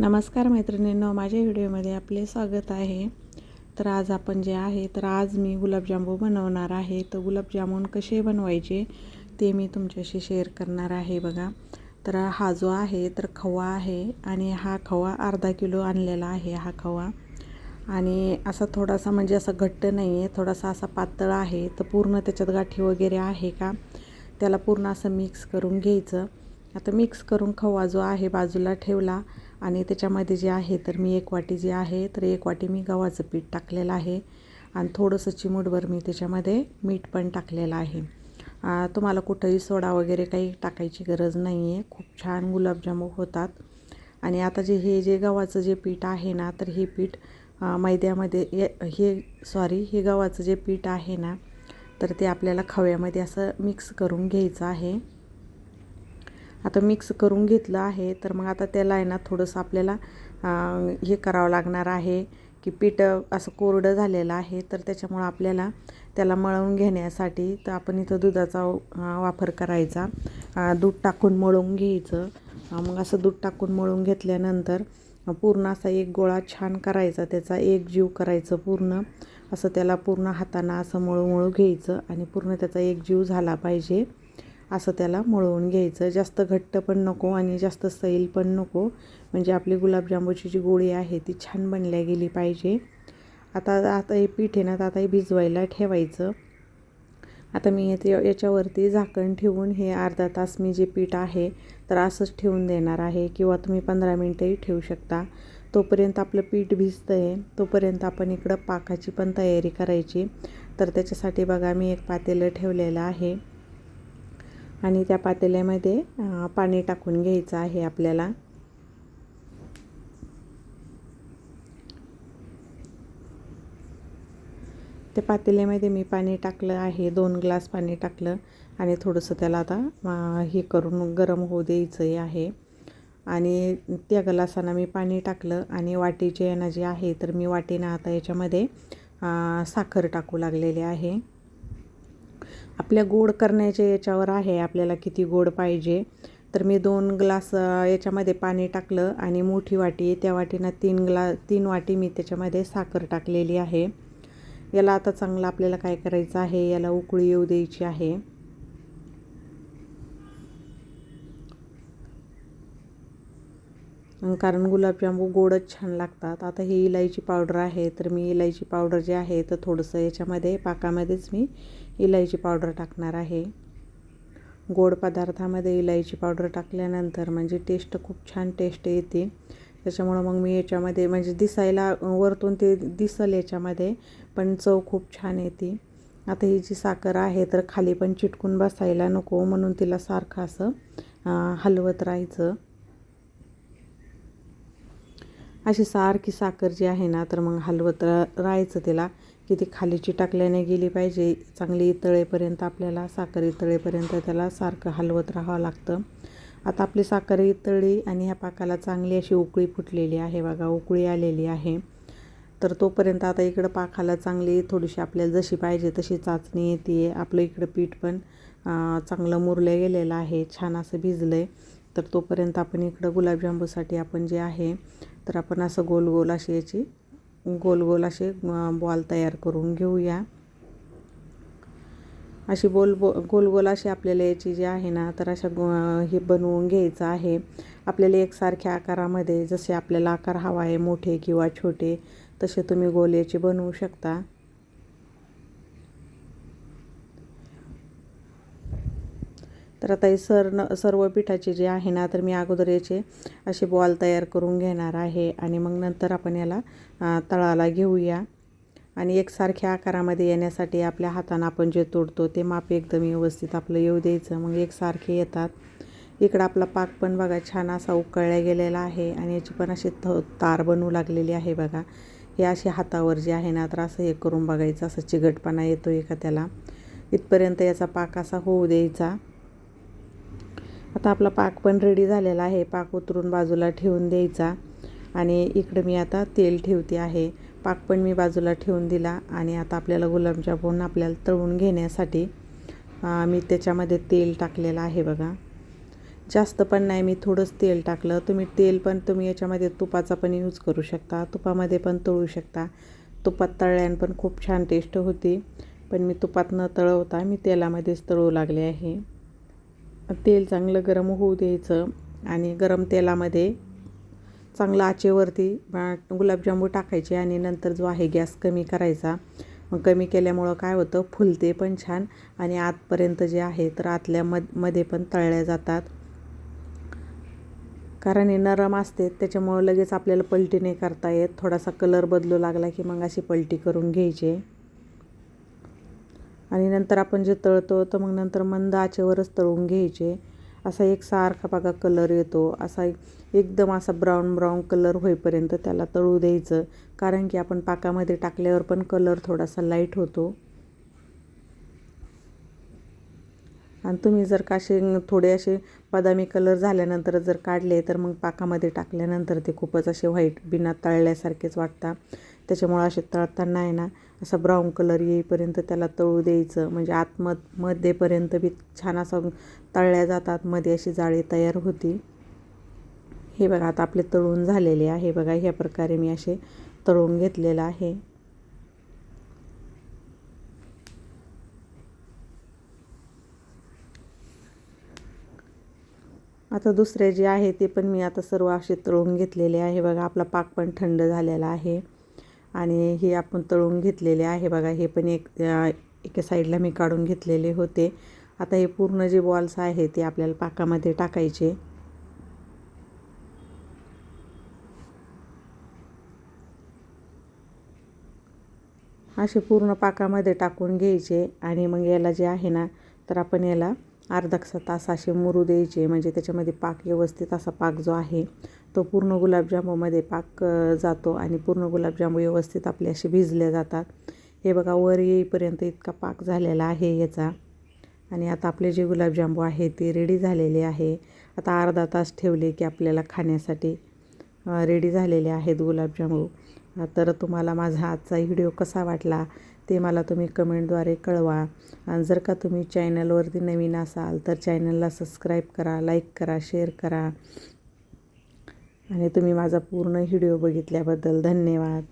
नमस्कार मैत्रिणींनो माझ्या व्हिडिओमध्ये आपले स्वागत आहे. तर आज आपण जे आहे तर आज मी गुलाबजामू बनवणार आहे. तर गुलाबजामून कसे बनवायचे ते मी तुमच्याशी शेअर करणार आहे बघा. तर हा जो आहे तर खवा आहे आणि हा खवा अर्धा किलो आणलेला आहे हा खवा. आणि असा थोडासा म्हणजे असं घट्ट नाही आहे थोडासा असा पातळ आहे. तर पूर्ण त्याच्यात गाठी वगैरे आहे का त्याला पूर्ण असं मिक्स करून घ्यायचं. आता मिक्स करून खवा जो आहे बाजूला ठेवला. आणि त्याच्यामध्ये जे आहे तर मी एक वाटी जी आहे तर एक वाटी मी गव्हाचं पीठ टाकलेलं आहे. आणि थोडंसं चिमूटभर मी त्याच्यामध्ये मीठ पण टाकलेलं आहे. तुम्हाला कुठंही सोडा वगैरे काही टाकायची गरज नाही आहे खूप छान गुलाबजामू होतात. आणि आता जे हे जे गव्हाचं जे पीठ आहे ना तर हे पीठ मैद्यामध्ये हे सॉरी हे गव्हाचं जे पीठ आहे ना तर ते आपल्याला खव्यामध्ये असं मिक्स करून घ्यायचं आहे. आता मिक्स करून घेतलं आहे तर मग आता त्याला आहे ना थोडंसं आपल्याला हे करावं लागणार आहे की पीठ असं कोरडं झालेलं आहे तर त्याच्यामुळं आपल्याला त्याला मळवून घेण्यासाठी तर आपण इथं दुधाचा वापर करायचा. दूध टाकून मळवून घ्यायचं. मग असं दूध टाकून मळून घेतल्यानंतर पूर्ण असा एक गोळा छान करायचा त्याचा एक जीव करायचं पूर्ण. असं त्याला पूर्ण हाताना असं मळू मळू घ्यायचं आणि पूर्ण त्याचा एक जीव झाला पाहिजे. असं त्याला मळवून घ्यायचं. जास्त घट्ट पण नको आणि जास्त सैल पण नको. म्हणजे आपली गुलाबजामुची जी गोळी आहे ती छान बनल्या गेली पाहिजे. आता आता हे पीठ आहे ना तर आता हे भिजवायला ठेवायचं. आता मी येते याच्यावरती झाकण ठेवून हे अर्धा तास मी जे पीठ आहे तर असंच ठेवून देणार आहे किंवा तुम्ही पंधरा मिनटंही ठेवू शकता. तोपर्यंत आपलं पीठ भिजतं आहे तोपर्यंत आपण इकडं पाकाची पण तयारी करायची. तर त्याच्यासाठी बघा मी एक पातेलं ठेवलेलं आहे. आणि त्या पातेल्यामध्ये पाणी टाकून घ्यायचं आहे आपल्याला. त्या पातेल्यामध्ये मी पाणी टाकलं आहे दोन ग्लास पाणी टाकलं आणि थोडंसं त्याला आता हे करून गरम होऊ द्यायचं आहे. आणि त्या ग्लासानं मी पाणी टाकलं आणि वाटीचे यांना जे आहे तर मी वाटीनं आता याच्यामध्ये साखर टाकू लागलेले आहे. आपल्या गोड करण्याच्या याच्यावर आहे आपल्याला किती गोड पाहिजे. तर मी दोन ग्लास याच्यामध्ये पाणी टाकलं आणि मोठी वाटी त्या वाटीनं तीन ग्ला तीन वाटी मी त्याच्यामध्ये साखर टाकलेली आहे. याला आता चांगलं आपल्याला काय करायचं आहे याला उकळी येऊ द्यायची आहे. कारण गुलाबजामू गोडच छान लागतात. आता ही इलायची पावडर आहे तर मी इलायची पावडर जे आहे तर थोडंसं याच्यामध्ये पाकामध्येच मी इलायची पावडर टाकणार आहे. गोड पदार्थामध्ये इलायची पावडर टाकल्यानंतर म्हणजे टेस्ट खूप छान टेस्ट येते. त्याच्यामुळं मग मी याच्यामध्ये म्हणजे दिसायला वरतून ते दिसल याच्यामध्ये पण चव खूप छान येते. आता ही जी साखर आहे तर खाली पण चिटकून बसायला नको म्हणून तिला सारखं असं हलवत राहायचं. अशी सारखी साखर जी आहे ना तर मग हलवत राहायचं तिला की ती खालीची टाकल्याने गेली पाहिजे. चांगली तळेपर्यंत आपल्याला साखर तळेपर्यंत त्याला सारखं हलवत राहावं लागतं. आता आपली साखर तळी आणि ह्या पाकाला चांगली अशी उकळी फुटलेली आहे बघा उकळी आलेली आहे. तर तोपर्यंत आता इकडं पाकाला चांगली थोडीशी आपल्याला जशी पाहिजे तशी चाचणी येते. आपलं इकडं पीठ पण चांगलं मुरलं गेलेलं आहे छान असं भिजलं आहे तर तोपर्यंत आपण इकडं गुलाबजांबूसाठी आपण जे आहे तर आपण असं गोल गोल अशी याची गोल गोल असे बॉल तयार करून घेऊया. अशी बोल बो गोल गोल अशी आपल्याला याची जी आहे ना तर अशा गो हे बनवून घ्यायचं आहे. आपल्याला एकसारख्या आकारामध्ये जसे आपल्याला आकार हवा आहे मोठे किंवा छोटे तसे तुम्ही गोल याचे बनवू शकता. तर आता हे सर न सर्व पिठाचे जे आहे ना तर मी अगोदर याचे असे बॉल तयार करून घेणार आहे. आणि मग नंतर आपण याला तळाला घेऊया. आणि एकसारख्या आकारामध्ये येण्यासाठी आपल्या हातानं आपण जे तोडतो ते माप एकदम व्यवस्थित आपलं येऊ द्यायचं. मग एकसारखे येतात. इकडं आपला पाक पण बघा छान असा उकळला गेलेला आहे. आणि याची पण अशी थ तार बनवू लागलेली आहे बघा. हे असे हातावर जे आहे ना तर असं हे करून बघायचं. असं चिगटपणा येतो एका त्याला? इथपर्यंत याचा पाक असा होऊ द्यायचा. आता आपला पाक पण रेडी झालेला आहे. पाक उतरून बाजूला ठेवून द्यायचा. आणि इकडं मी आता तेल ठेवते आहे. पाक पण मी बाजूला ठेवून दिला. आणि आता आपल्याला गुलाबजामुन आपल्याला तळून घेण्यासाठी मी त्याच्यामध्ये तेल टाकलेलं आहे बघा. जास्त पण नाही मी थोडंच तेल टाकलं. तुम्ही तेल पण तुम्ही याच्यामध्ये तुपाचा पण यूज करू शकता. तुपामध्ये पण तळू शकता. तुपात तळल्यानं पण खूप छान टेस्ट होती. पण मी तुपात न तळवता मी तेलामध्येच तळू लागले आहे. तेल चांगलं गरम होऊ द्यायचं आणि गरम तेलामध्ये चांगलं आचेवरती गुलाबजामू टाकायचे आणि नंतर जो आहे गॅस कमी करायचा. मग कमी केल्यामुळं काय होतं? फुलते पण छान आणि आतपर्यंत जे आहे तर आतल्या मधमध्ये पण तळल्या जातात. कारण हे नरम असते त्याच्यामुळं लगेच आपल्याला पलटी नाही करता येत. थोडासा कलर बदलू लागला की मग अशी पलटी करून घ्यायची. आणि नंतर आपण जे तळतो तर मग नंतर मंद आचेवरच तळून घ्यायचे. असा एक सारखा बघा कलर येतो. असा एकदम असा ब्राऊन ब्राऊन कलर होईपर्यंत त्याला तळू द्यायचं. कारण की आपण पाकामध्ये टाकल्यावर पण कलर थोडासा लाइट होतो. आणि तुम्ही जर का असे थोडे असे बदामी कलर झाल्यानंतर जर काढले तर मग पाकामध्ये टाकल्यानंतर ते खूपच असे व्हाईट बिना तळल्यासारखेच वाटतात. त्याच्यामुळं असे तळताना आहे ना असा ब्राऊन कलर येईपर्यंत त्याला तळू द्यायचं. म्हणजे आतमध मध्येपर्यंत बी छान असं तळल्या जातात मध्ये अशी जाळी तयार होती. हे बघा आता आपले तळून झालेले आहे. बघा ह्या प्रकारे मी असे तळून घेतलेलं आहे. आता दुसरे जे आहे ते पण मी आता सर्व असे तळून घेतलेले आहे. बघा आपला पाक पण थंड झालेला आहे. आणि हे आपण तळून घेतलेले आहे. बघा हे पण एक एका साईडला मी काढून घेतलेले होते. आता हे पूर्ण जे बॉल्स आहे ते आपल्याला पाकामध्ये टाकायचे. असे पूर्ण पाकामध्ये टाकून घ्यायचे आणि मग याला जे आहे ना तर आपण याला अर्धा तास असे मुरू द्यायचे. म्हणजे त्याच्यामध्ये पाक व्यवस्थित असा पाक जो आहे तो पूर्ण गुलाबजामुमध्ये पाक जातो आणि पूर्ण गुलाबजामू व्यवस्थित आपले असे भिजले जातात. हे बघा वर येईपर्यंत इतका पाक झालेला आहे याचा. आणि आता आपले जे गुलाबजामू आहे ते रेडी झालेले आहे. आता अर्धा तास ठेवले की आपल्याला खाण्यासाठी रेडी झालेले आहेत गुलाबजामू. तर तुम्हाला माझा आजचा व्हिडिओ कसा वाटला? ते मला तुम्ही कमेंटद्वारे कळवा. आणि जर का तुम्ही चॅनलवरती नवीन असाल तर चॅनलला सबस्क्राईब करा लाईक करा शेअर करा. आणि तुम्ही माझा पूर्ण व्हिडिओ बघितल्याबद्दल धन्यवाद.